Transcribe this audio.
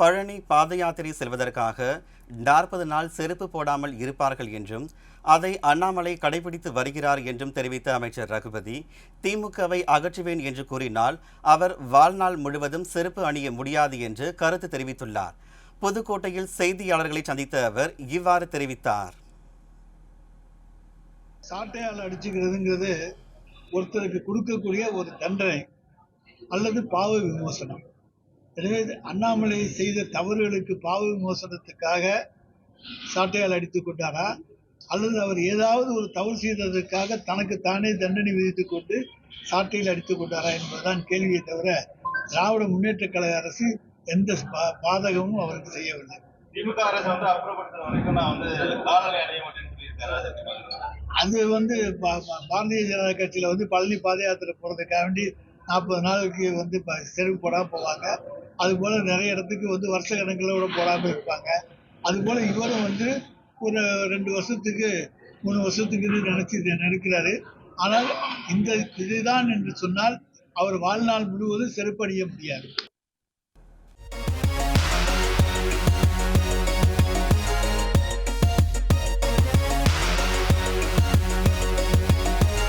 பழனி பாத யாத்திரை செல்வதற்காக நாற்பது நாள் செருப்பு போடாமல் இருப்பார்கள் என்றும் அதை அண்ணாமலை கடைபிடித்து வருகிறார் என்றும் தெரிவித்த அமைச்சர் ரகுபதி திமுகவை அகற்றுவேன் என்று கூறினால் அவர் வாழ்நாள் முழுவதும் செருப்பு அணிய முடியாது என்று கருத்து தெரிவித்துள்ளார். புதுக்கோட்டையில் செய்தியாளர்களை சந்தித்த அவர் இவ்வாறு தெரிவித்தார். சாட்டையால் அடிச்சுக்கிறதுங்கிறது ஒருத்தருக்கு கொடுக்கக்கூடிய ஒரு தண்டனை அல்லது பாவ விமோசனம். எனவே அண்ணாமலை செய்த தவறுகளுக்கு பாவ விமோசனத்துக்காக சாட்டையால் அடித்துக் கொண்டாரா? அல்லது அவர் ஏதாவது ஒரு தவறு செய்ததற்காக தனக்கு தானே தண்டனை விதித்துக் கொண்டு சாட்டையில் அடித்துக் கொண்டாரா என்பதுதான் கேள்வியை தவிர திராவிட முன்னேற்ற கழக அரசு எந்த பாதகமும் அவருக்கு செய்யவில்லை. திமுக அரசு வந்து அப்புறப்படுத்துற வரைக்கும் நான் வந்து காலநிலை அடைய மாட்டேன்னு சொல்லியிருக்காரு. அதை வந்து பாரதிய ஜனதா கட்சியில வந்து பழனி பாத யாத்திரை போறதுக்காக வேண்டி நாற்பது நாளுக்கு வந்து இப்போ செருப்பு போடாமல் போவாங்க. அதுபோல் நிறைய இடத்துக்கு வந்து வருஷ கணக்கிலோட போடாம இருப்பாங்க. அதுபோல் இவரும் வந்து ஒரு ரெண்டு வருஷத்துக்கு மூணு வருஷத்துக்கு நினச்சி நினைக்கிறாரு ஆனால் இந்த இதுதான் என்று சொன்னால் அவர் வாழ்நாள் முழுவதும் செருப்படிய முடியாது.